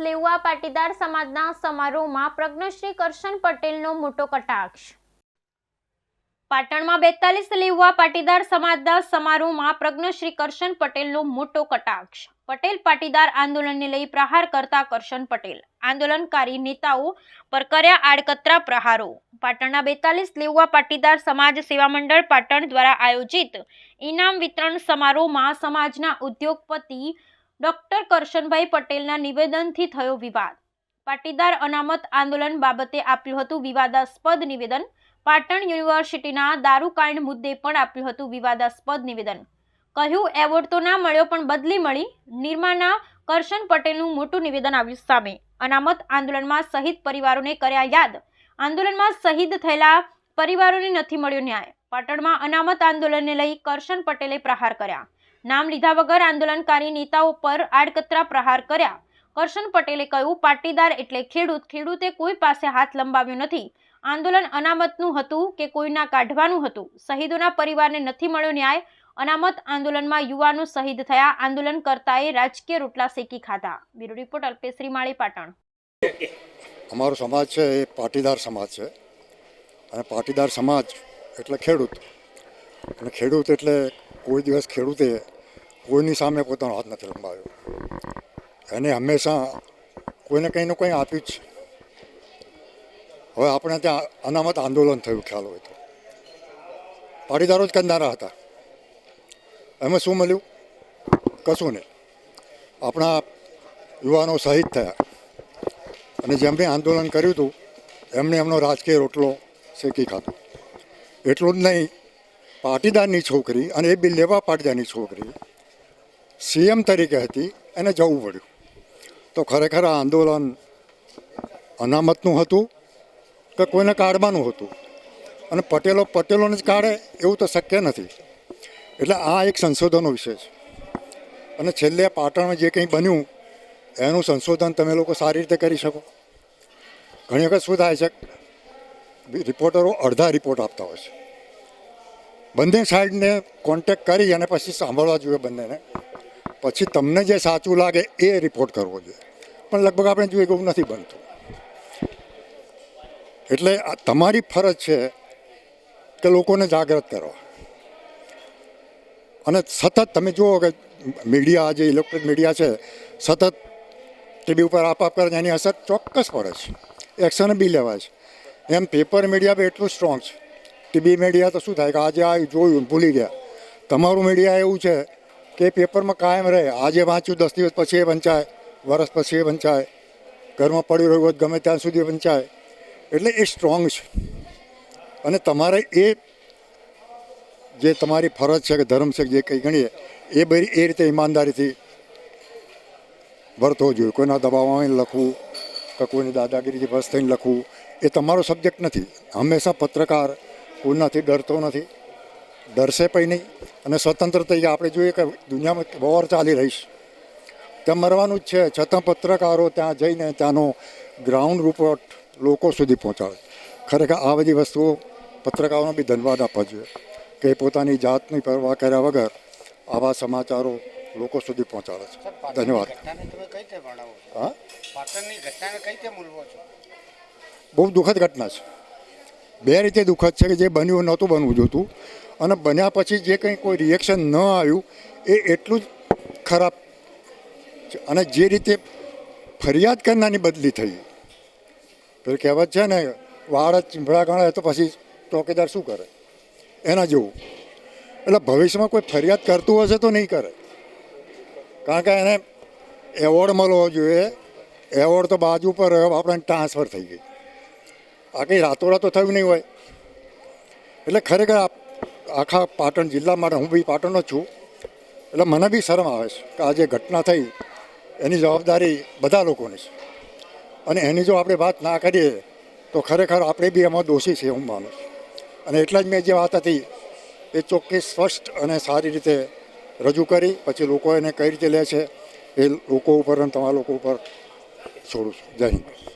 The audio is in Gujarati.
લેઉવા પાટીદાર સમાજના સમારોહમાં પ્રજ્ઞશ્રી કરશન પટેલનો મોટો કટાક્ષ. પાટણમાં બેતાલીસ લેવા પાટીદાર સમાજના સમારોહમાં પ્રજ્ઞશ્રી કરશન પટેલનો મોટો કટાક્ષ. પટેલ પાટીદાર આંદોલનને લઈ પ્રહાર કરતા કરશન પટેલ. આંદોલનકારી નેતાઓ પર કર્યા આડકતરા પ્રહારો. પાટણના બેતાલીસ લેવા પાટીદાર સમાજ સેવા મંડળ પાટણ દ્વારા આયોજિત ઇનામ વિતરણ સમારોહમાં સમાજના ઉદ્યોગપતિ ડોક્ટર કરશનભાઈ પટેલના નિવેદનથી થયો વિવાદ. પાટીદાર અનામત આંદોલન બાબતે આપ્યું હતું વિવાદાસ્પદ નિવેદન. પાટણ યુનિવર્સિટીના દારૂકાંડ મુદ્દે પણ આપ્યું હતું વિવાદાસ્પદ નિવેદન. કહ્યું, એવોર્ડ તો ના મળ્યો, પણ બદલી મળી. નિર્માના કરશન પટેલનું મોટું નિવેદન આવ્યું સામે. અનામત આંદોલનમાં શહીદ પરિવારોને કર્યા યાદ. આંદોલનમાં શહીદ થયેલા પરિવારોને નથી મળ્યો ન્યાય. પાટણમાં અનામત આંદોલનને લઈ કરશન પટેલે પ્રહાર કર્યા. નામ લીધા વગર આંદોલનકારી નેતાઓ પર આડકતરા પ્રહાર કર્યા. કરશન પટેલે કહ્યું, પાટીદાર એટલે ખેડૂત. ખેડૂતે કોઈ પાસે હાથ લંબાવ્યો નથી. આંદોલન અનામતનું હતું કે કોઈના કાઢવાનું હતું? શહીદોના પરિવારને નથી મળ્યો ન્યાય? અનામત આંદોલનમાં યુવાનો શહીદ થયા. આંદોલન કરતાએ રાજકીય રોટલા શેકી ખાધા. Bureau report Alpeshri Mali Patan. અમારો સમાજ છે, એ પાટીદાર સમાજ છે. અને પાટીદાર સમાજ એટલે ખેડૂત. અને ખેડૂત એટલે કોઈ દિવસ ખેડૂતે કોઈની સામે પોતાનો હાથ નથી લંબાવ્યો એને હંમેશા કોઈને કંઈ ને કંઈ આપ્યું જ હવે આપણે ત્યાં અનામત આંદોલન થયું, ખ્યાલ હોય તો. પાટીદારો જ કરનારા હતા. એમાં શું મળ્યું? કશું નહીં. આપણા યુવાનો શહીદ થયા. અને જેમણે આંદોલન કર્યું હતું એમણે એમનો રાજકીય રોટલો શેકી ખાધો. એટલું જ નહીં, પાટીદારની છોકરી અને એ બી લેવા પાટીદારની છોકરી સીએમ તરીકે હતી, એને જવું પડ્યું. તો ખરેખર આ આંદોલન અનામતનું હતું કે કોઈને કાઢવાનું હતું? અને પટેલો, પટેલોને જ કાઢે એવું તો શક્ય નથી. એટલે આ એક સંશોધનનો વિષય છે. અને છેલ્લે પાટણમાં જે કંઈ બન્યું, એનું સંશોધન તમે લોકો સારી રીતે કરી શકો. ઘણી વખત શું થાય છે, રિપોર્ટરો અડધા રિપોર્ટ આપતા હોય છે. બંને સાઈડને કોન્ટેક કરી અને પછી સાંભળવા જોઈએ બંનેને. પછી તમને જે સાચું લાગે એ રિપોર્ટ કરવો જોઈએ. પણ લગભગ આપણે જોઈએ એવું નથી બનતું. એટલે તમારી ફરજ છે કે લોકોને જાગૃત કરવા અને સતત તમે જુઓ કે મીડિયા જે ઇલેક્ટ્રિક મીડિયા છે, સતત ટીવી ઉપર આપ આપ કરે એની અસર ચોક્કસ પડે છે. એક્શન બી લેવાય છે. એમ પેપર મીડિયા બી એટલું સ્ટ્રોંગ છે. ટીવી મીડિયા તો શું થાય કે આજે આ જોયું ભૂલી ગયા. તમારું મીડિયા એવું છે કે પેપરમાં કાયમ રહે. આજે વાંચ્યું, દસ દિવસ પછી એ વંચાય, વરસ પછી એ વંચાય, ઘરમાં પડ્યું રહ્યું હોય ગમે ત્યાં સુધી વંચાય. એટલે એ સ્ટ્રોંગ છે. અને તમારે એ જે તમારી ફરજ છે કે ધર્મ છે જે કંઈ ગણીએ, એ બધી એ રીતે ઈમાનદારીથી વર્તવો જોઈએ. કોઈના દબાવમાં લખવું, કે કોઈની દાદાગીરીથી બસ થઈને લખવું, એ તમારો સબ્જેક્ટ નથી. હંમેશા પત્રકાર, કોઈનાથી ડરતો નથી. ડરશે પણ નહીં. અને સ્વતંત્ર તરીકે આપણે જોઈએ કે દુનિયામાં વોર ચાલી રહી છે. ત્યાં મરવાનું જ છે. છતાં પત્રકારો ત્યાં જઈને ત્યાંનો ગ્રાઉન્ડ રિપોર્ટ લોકો સુધી પહોંચાડે ખરેખર આ બધી વસ્તુઓ પત્રકારોનો બી ધન્યવાદ આપવા જોઈએ કે પોતાની જાતની પરવા કર્યા વગર આવા સમાચારો લોકો સુધી પહોંચાડે છે. ધન્યવાદ. હા? બહુ દુઃખદ ઘટના છે. બે રીતે દુઃખદ છે કે જે બન્યું નહોતું બનવું જોતું. અને બન્યા પછી જે કંઈ કોઈ રિએક્શન ન આવ્યું, એ એટલું જ ખરાબ અને જે રીતે ફરિયાદ કરનારની બદલી થઈ. પેલી કહેવત છે ને, વાળ ચીંભળા ગણાય તો પછી ચોકીદાર શું કરે? એના જેવું. એટલે ભવિષ્યમાં કોઈ ફરિયાદ કરતું હશે તો નહીં કરે. કારણ કે એને એવોર્ડ મળવો જોઈએ. એવોર્ડ તો બાજુ પર આપણે ટ્રાન્સફર થઈ ગઈ. આ કંઈ રાતોરાત થયું નહીં હોય. એટલે ખરેખર આખા પાટણ જિલ્લા માટે હું બી પાટણનો જ છું. એટલે મને બી શરમ આવે છે કે આ જે ઘટના થઈ, એની જવાબદારી બધા લોકોની છે. અને એની જો આપણે વાત ના કરીએ, તો ખરેખર આપણે બી એમાં દોષી છે હું માનું છું. અને એટલા જ મેં જે વાત હતી, એ ચોખ્ખી, સ્પષ્ટ અને સારી રીતે રજૂ કરી, પછી લોકો એને કઈ રીતે લે છે, એ લોકો ઉપર અને તમારા લોકો ઉપર છોડું છું. જય હિન્દ.